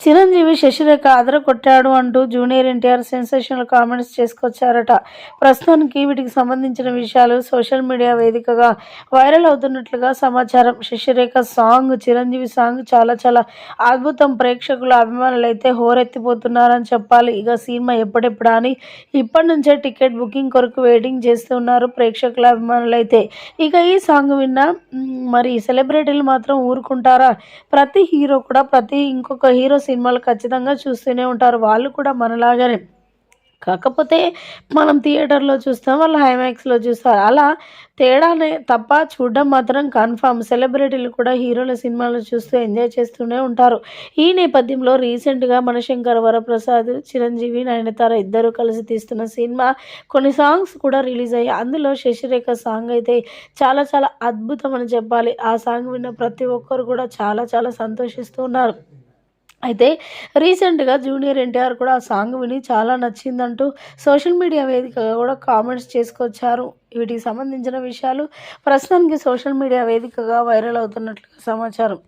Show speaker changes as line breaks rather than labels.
చిరంజీవి శశిరేఖ అదర కొట్టాడు అంటూ జూనియర్ ఎన్టీఆర్ సెన్సేషనల్ కామెంట్స్ చేసుకొచ్చారట. ప్రస్తుతానికి వీటికి సంబంధించిన విషయాలు సోషల్ మీడియా వేదికగా వైరల్ అవుతున్నట్లుగా సమాచారం. శశిరేఖ సాంగ్ చిరంజీవి సాంగ్ చాలా చాలా అద్భుతం. ప్రేక్షకుల అభిమానులు అయితే హోరెత్తిపోతున్నారని చెప్పాలి. ఇక సినిమా ఎప్పుడెప్పుడా అని ఇప్పటి నుంచే టికెట్ బుకింగ్ కొరకు వెయిటింగ్ చేస్తున్నారు ప్రేక్షకుల అభిమానులు అయితే ఇక ఈ సాంగ్ విన్నా మరి సెలబ్రిటీలు మాత్రం ఊరుకుంటారా? ప్రతి హీరో కూడా ప్రతి ఇంకొక హీరో సినిమాలు ఖచ్చితంగా చూస్తూనే ఉంటారు. వాళ్ళు కూడా మనలాగానే. కాకపోతే మనం థియేటర్లో చూస్తాం వాళ్ళు హైమాక్స్లో చూస్తారు. అలా తేడానే తప్ప చూడడం మాత్రం కన్ఫామ్ సెలబ్రిటీలు కూడా హీరోల సినిమాలు చూస్తూ ఎంజాయ్ చేస్తూనే ఉంటారు. ఈ నేపథ్యంలో రీసెంట్గా మనశంకర్ వరప్రసాద్ చిరంజీవి నయనతార ఇద్దరు కలిసి తీస్తున్న సినిమా కొన్ని సాంగ్స్ కూడా రిలీజ్ అయ్యాయి. అందులో శశిరేఖ సాంగ్ అయితే చాలా చాలా అద్భుతం అని చెప్పాలి. ఆ సాంగ్ విన్న ప్రతి ఒక్కరు కూడా చాలా చాలా సంతోషిస్తూ ఉన్నారు. అయితే రీసెంట్గా జూనియర్ ఎన్టీఆర్ కూడా ఆ సాంగ్ విని చాలా నచ్చిందంటూ సోషల్ మీడియా వేదికగా కూడా కామెంట్స్ చేసుకొచ్చారు. వీటికి సంబంధించిన విషయాలు ప్రస్తుతానికి సోషల్ మీడియా వేదికగా వైరల్ అవుతున్నట్లుగా సమాచారం.